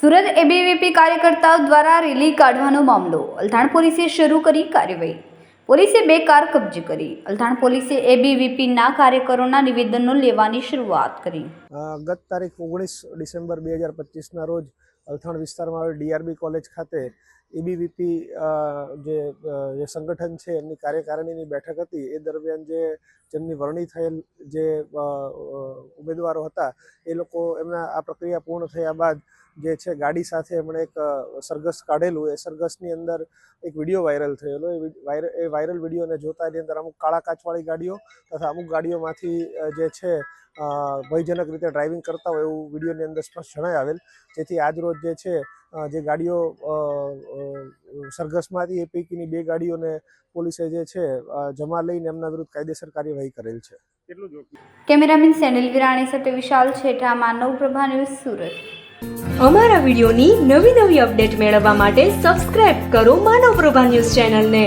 Surat ABVP કાર્યકર્તાઓ દ્વારા rally કાઢવાનો મામલો. અલથાણ પોલીસે શરૂ કરી કાર્યવાહી. પોલીસે બે કાર કબજે કરી. અલથાણ પોલીસે એબીવીપીના કાર્યકરોના નિવેદનો લેવાની શરૂઆત કરી. ગત તારીખ ઓગણીસ ડિસેમ્બર બે હજાર પચીસના રોજ અલથાણ વિસ્તારમાં આવેલ ડીઆરબી કોલેજ ખાતે એબીવીપી જે સંગઠન છે, એમની કાર્યકારિણીની બેઠક હતી. એ દરમિયાન જે જેમની વરણી થયેલ જે ઉમેદવારો હતા, એ લોકો એમના આ પ્રક્રિયા પૂર્ણ થયા બાદ જે છે, ગાડી સાથે એમણે એક સરઘસ કાઢેલું. એ સરઘસની અંદર એક વીડિયો વાયરલ થયેલો. એ વાયર, એ વાયરલ વિડીયોને જોતા એની અંદર અમુક કાળા કાચવાળી ગાડીઓ તથા અમુક ગાડીઓમાંથી જે છે ભયજનક રીતે ડ્રાઇવિંગ કરતા હોય એવું વિડીયોની અંદર સ્પષ્ટ જણાય આવેલ. જેથી આજ રોજ જે છે જે ગાડીઓ અ, અ, સરઘસમાં હતી એ પૈકીની બે ગાડીઓને પોલીસે જે છે જમા લઈને એમના વિરુદ્ધ કાયદેસર કાર્યવાહી કરેલ છે. કેમેરામેન સેનિલ વિરાણી સાથે વિશાલ છેઠા માનવ પ્રભા ન્યૂઝ સુરત. અમારા વિડિયોની નવી નવી અપડેટ મેળવવા માટે સબસ્ક્રાઇબ કરો માનવ પ્રભા ન્યૂઝ ચેનલને.